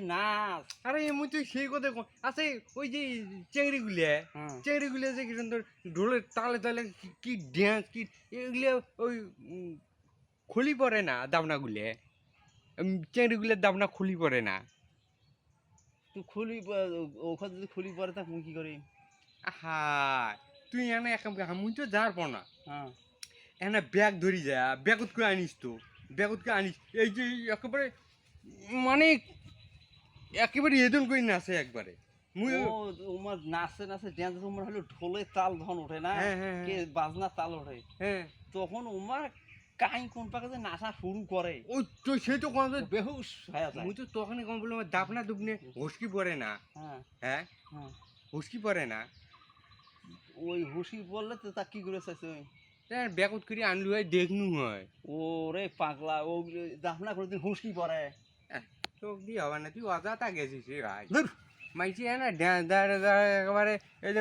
নাচ। আরে মুই তো সেই কথা আছে ওই যে চেংড়ি গুলিয়া হ্যাঁ চেংড়ি গুলিয়া যে ঢোলের তালে তালে কি- কি ড্যান্স কি এগুলো ওই খুলি পড়ে না দাবনা চেংড়ি গুলিয়ার দাবনা খুলি পড়ে না। তুই খুলি ওখানে যদি খুলি পরে তা কি করি? আহা তুই এনে এক কর, তো যার পর না। হ্যাঁ। এনে ব্যাগ ধরি যা ব্যাগত করে আনিস তো ব্যাগত করে আনিস। এই যে একেবারে মানে একেবারে এদন করে নাচে একবারে। তোমার নাচে নাচে ড্যান্স তোমার হলো ঢোলের তাল ধন ওঠে না। কে বাজনা তাল ওঠে। তখন ওমার কাই কোন পাকে নাচা শুরু করে। ওই তো সেই তো কোন বেহুশ হয়ে যায়। তো তখন কম বললাম দাপনা দুপনে হসকি পড়ে না। হ্যাঁ। পড়ে না। ওই বললে তো তা কি করে চাইছে ওই করে আনলু হয় দেখনু হয়। ওরে পাগলা ও দাফনা করে দিন হুশকি છોકરી હવા નથી વાજાતા કે છે ભાઈ મૈસી હે ને ઢાંધાર એકવારે એ